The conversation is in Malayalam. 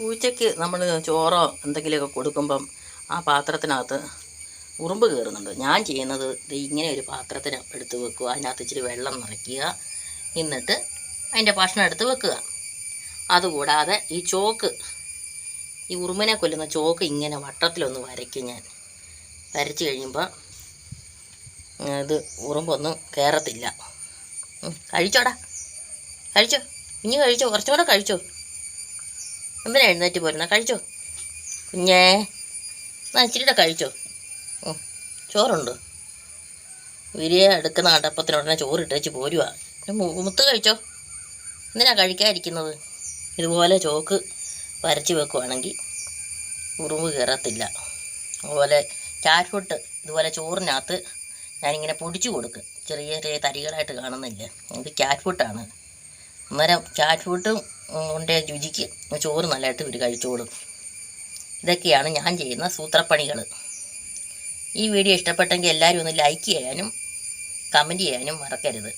പൂച്ചയ്ക്ക് നമ്മൾ ചോറോ എന്തെങ്കിലുമൊക്കെ കൊടുക്കുമ്പം ആ പാത്രത്തിനകത്ത് ഉറുമ്പ് കയറുന്നുണ്ട്. ഞാൻ ചെയ്യുന്നത് ഇത് ഇങ്ങനെ ഒരു പാത്രത്തിന് എടുത്ത് വെക്കുക. അതിനകത്ത് ഇച്ചിരി വെള്ളം നിറയ്ക്കുക. എന്നിട്ട് അതിന്റെ ഭക്ഷണം എടുത്ത് വെക്കുക. അതുകൂടാതെ ഈ ചോക്ക് ഈ ഉറുമ്പിനെ കൊല്ലുന്ന ചോക്ക് ഇങ്ങനെ വട്ടത്തിലൊന്ന് വരയ്ക്കും ഞാൻ. വരച്ച് കഴിയുമ്പോൾ ഇത് ഉറുമ്പൊന്നും കയറത്തില്ല. കഴിച്ചോടാ. കഴിച്ചോ. ഇനി കഴിച്ചോ. കുറച്ചും കൂടെ കഴിച്ചോ. എന്തിനാ എഴുന്നേറ്റ് പോരുന്ന കഴിച്ചോ? കുഞ്ഞേ എന്നാ ഇച്ചിരിയുടെ കഴിച്ചോ? ചോറുണ്ട്. വിരിയെ എടുക്കുന്ന അടപ്പത്തിനുടനെ ചോറ് ഇട്ടേച്ച് പോരുക മുത്ത് കഴിച്ചോ? എന്തിനാ കഴിക്കാതിരിക്കുന്നത്? ഇതുപോലെ ചോക്ക് വരച്ച് വെക്കുവാണെങ്കിൽ ഉറുമ്പ് കയറത്തില്ല അതുപോലെ ക്യാറ്റ് ഫുഡ് ഇതുപോലെ ചോറിനകത്ത് ഞാനിങ്ങനെ പൊടിച്ചു കൊടുക്കും. ചെറിയ ചെറിയ തരികളായിട്ട് കാണുന്നില്ലേ. ഇത് ക്യാറ്റ് ഫുഡാണ് അന്നേരം ക്യാറ്റ് ഫുഡും കൊണ്ട് രുചിക്ക് ചോറ് നല്ലതായിട്ട് ഇവർ കഴിച്ചോളും. ഇതൊക്കെയാണ് ഞാൻ ചെയ്യുന്ന സൂത്രപ്പണികൾ ഈ വീഡിയോ ഇഷ്ടപ്പെട്ടെങ്കിൽ എല്ലാവരും ഒന്ന് ലൈക്ക് ചെയ്യാനും കമന്റ് ചെയ്യാനും മറക്കരുത്.